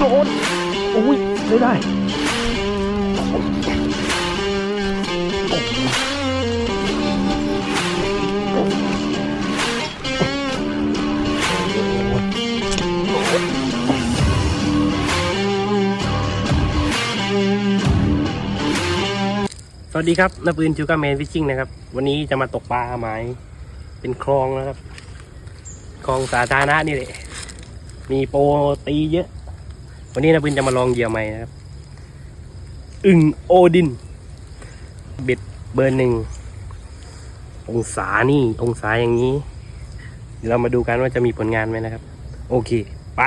โดนโอ้ยไม่ได้สวัสดีครับนาปืนจูกาแมนฟิชชิ่งนะครับ วันนี้จะมาตกปลาหมายเป็นคลองนะครับ คลองสาธารณะนี่แหละ มีโปรตีเยอะ วันนี้นาปืนจะมาลองเหยื่อใหม่นะครับอึ่งโอดิน เบ็ดเบอร์หนึ่ง องศานี่ องศาอย่างนี้ เดี๋ยวเรามาดูกันว่าจะมีผลงานไหมนะครับ โอเค ไป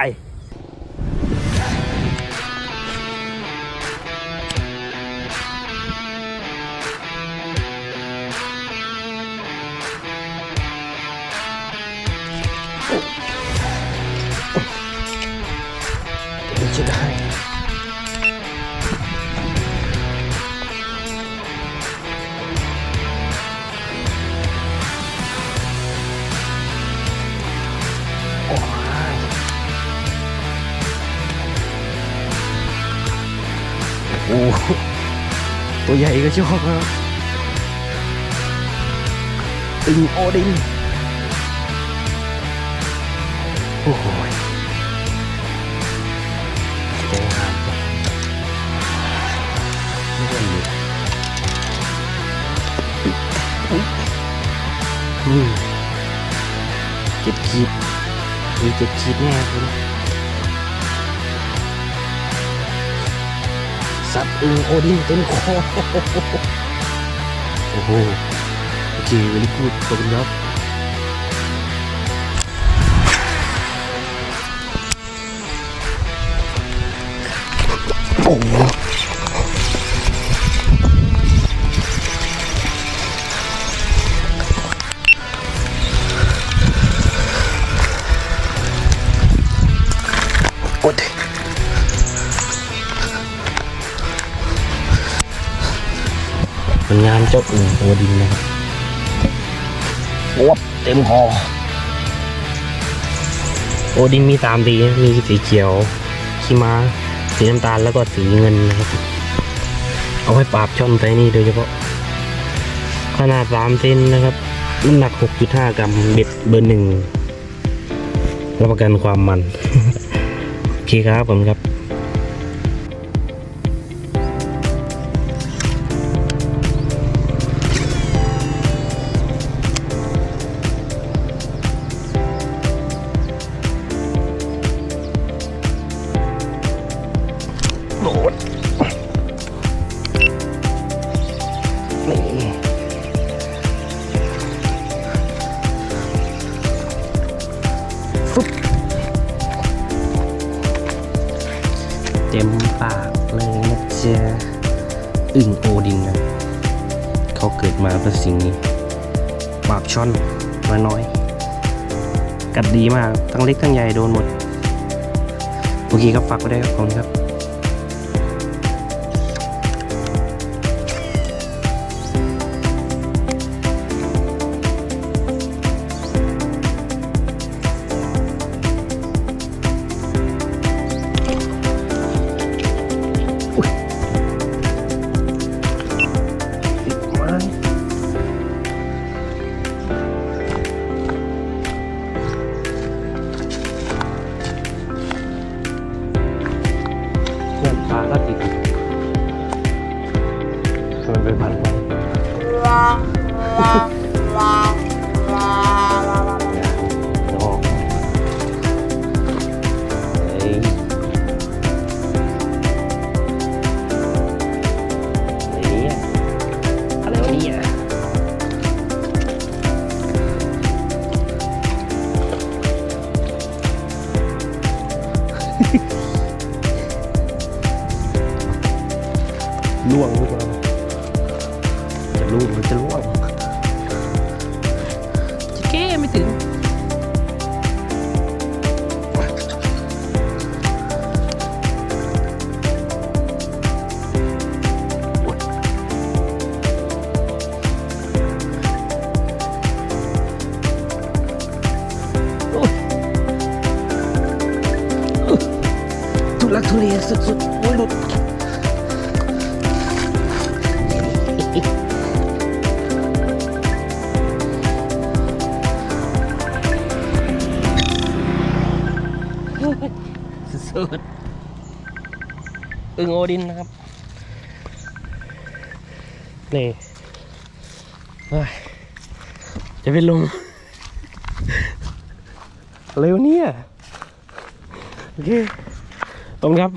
โอ้โหตัวใหญ่ก็ชอบครับตึงโอดินโอ้โหแดงหามจ้ะไม่ได้เลยอืมเจ็ดขีดมีเจ็ดขีดแน่คุณสั ตว์อึงโอดินเต็มคอโอ้โหโอเคเวันนี้กูดขอบคุณครับโอ้โหโอ๊ ลงานเจ้าอื่นโอดินนะครับวบเต็มคอโอดินมีสามสีนะมีสีเขียวขี้ม้า สีน้ำตาลแล้วก็สีเงินนะครับ เอาไว้ปราบช่อนไตนี่โดยเฉพาะ ขนาด3เซนนะครับน้ำหนัก 6.5 กรัมเบ็ดเบอร์หนึ่งรับประกันความมัน โอเคครับผมครับ โดดนี่ฟึบเต็มปากเลยนะจ๊ะอึ่งโอดินนะ เขาเกิดมาเพื่อสิ่งนี้ ปาบช่อนมาน้อย กัดดีมาก ทั้งเล็กทั้งใหญ่โดนหมด โอเคครับฝากไว้ได้ครับขอบคุณครับ มันไปพันไว้อย่าออกเฮ้ยอะไรเนี่ ลักทุเลสุดๆโอ้ยหลุดสุดๆอึงโอดินนะครับ นี่จะเป็นลมเร็วเนี่ย โอเค ตรงครับ